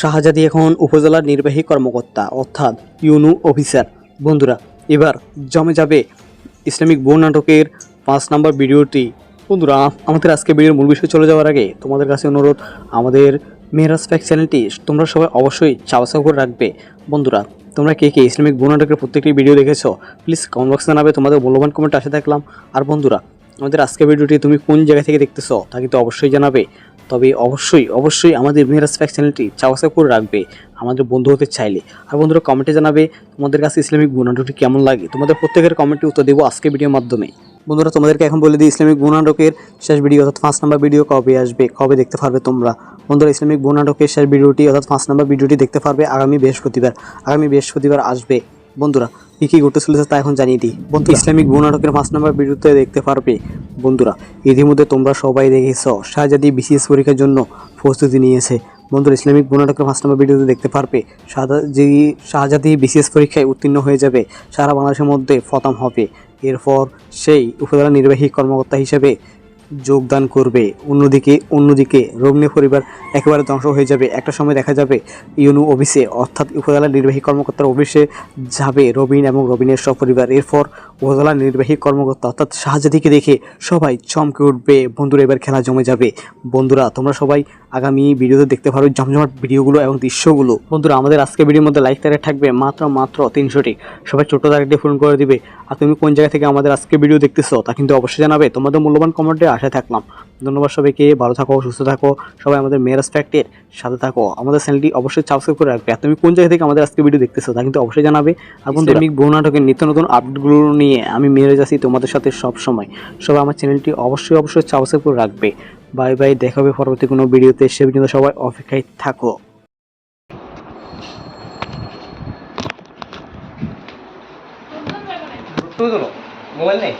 শাহজাদি এখন উপজেলার নির্বাহী কর্মকর্তা, অর্থাৎ ইউনু অফিসার। বন্ধুরা, এবার জমে যাবে ইসলামিক বউ নাটকের পাঁচ নাম্বার ভিডিওটি। বন্ধুরা, আমাদের আজকে ভিডিওর মূল বিষয়ে চলে যাওয়ার আগে তোমাদের কাছে অনুরোধ, আমাদের মেহরাজ ফ্যাক চ্যানেলটি তোমরা সবাই অবশ্যই চাওয়া করে রাখবে। বন্ধুরা, তোমরা কে কে ইসলামিক বউ নাটকের প্রত্যেকটি ভিডিও দেখেছ প্লিজ কমেন্ট বক্সে জানাবে, তোমাদের মূল্যবান কমেন্ট আসে থাকলাম আর বন্ধুরা, আমাদের আজকের ভিডিওটি তুমি কোন জায়গা থেকে দেখতেছো, তা কিন্তু অবশ্যই জানাবে। তবে অবশ্যই অবশ্যই আমাদের মেহরাজ ফ্যাক্ট চ্যানেলটি চাওয়া করে রাখবে, আমাদের বন্ধু হতে চাইলে। আর বন্ধুরা কমেন্টে জানাবে তোমাদের কাছে ইসলামিক গুণাটকটি কেমন লাগে। তোমাদের প্রত্যেকের কমেন্টে উত্তর দেবো আজকে ভিডিওর মাধ্যমে। বন্ধুরা, তোমাদেরকে এখন বলে দিই, ইসলামিক গুণাটকের শেষ ভিডিও অর্থাৎ পাঁচ নাম্বার ভিডিও কবে আসবে, কবে দেখতে পারবে তোমরা? বন্ধুরা, ইসলামিক গুণাটকের শেষ ভিডিওটি অর্থাৎ পাঁচ নাম্বার ভিডিওটি দেখতে পারবে আগামী বৃহস্পতিবার। আগামী বৃহস্পতিবার আসবে। বন্ধুরা কী কী ঘটতে চলেছে তা এখন জানিয়ে দিই। বন্ধু ইসলামিক গুণাটকের পাঁচ নাম্বার ভিডিওতে দেখতে পারবে। বন্ধুরা ইতিমধ্যে তোমরা সবাই দেখেছ শাহজাদি বিসিএস পরীক্ষার জন্য প্রস্তুতি নিয়েছে। বন্ধুরা ইসলামিক গুণাটকের পাঁচ নম্বর ভিডিওতে দেখতে পারবে শাহজাদি শাহজাদি বিসিএস পরীক্ষায় উত্তীর্ণ হয়ে যাবে সারা বাংলাদেশের মধ্যে প্রথম হবে। এরপর সেই উপজেলা নির্বাহী কর্মকর্তা হিসেবে যোগদান করবে। অন্যদিকে অন্যদিকে রগ্নি পরিবার একেবারে ধ্বংস হয়ে যাবে। একটা সময় দেখা যাবে ইউনু অফিসে, অর্থাৎ উপজেলা নির্বাহী কর্মকর্তার অফিসে যাবে রবিন এবং রবিনের সপরিবার। এরপর উপজেলা নির্বাহী কর্মকর্তা, অর্থাৎ শাহজাদিকে দেখে সবাই চমকে উঠবে। বন্ধুরা, এবার খেলা জমে যাবে। বন্ধুরা, তোমরা সবাই আগামী ভিডিওতে দেখতে পারো জমজমাট ভিডিওগুলো এবং দৃশ্যগুলো। বন্ধুরা আমাদের আজকে ভিডিওর মধ্যে লাইক তারিখ থাকবে মাত্র মাত্র তিনশোটি। সবাই ছোট্ট তারিখ দিয়ে ফোন করে দিবে। আর তুমি কোন জায়গা থেকে আমাদের আজকে ভিডিও দেখতেছো তা কিন্তু অবশ্যই জানাবে। তোমাদের মূল্যবান কমেন্টে আশায় থাকলাম। ধন্যবাদ সবাইকে ভালো থাকো সুস্থ থাকো। সবাই আমাদের মেয়েরাজ ফ্যাক্টের সাথে থাকো। আমাদের চ্যানেলটি অবশ্যই সাবস্ক্রাইব করে রাখবে। আর তুমি কোন জায়গা থেকে আমাদের আজকে ভিডিও দেখতেছো তা কিন্তু অবশ্যই জানাবে। আর বন্ধু আমি বউ নাটকের নিত্য নতুন আপডেটগুলো নিয়ে আমি মেয়েরাজ আছি তোমাদের সাথে সব সময় সবাই আমার চ্যানেলটি অবশ্যই অবশ্যই সাবস্ক্রাইব করে রাখবে। বাই বাই দেখা হবে পরবর্তী কোনো ভিডিওতে। সে পর্যন্ত সবাই অপেক্ষায় থাকো। মোবাইল নেই।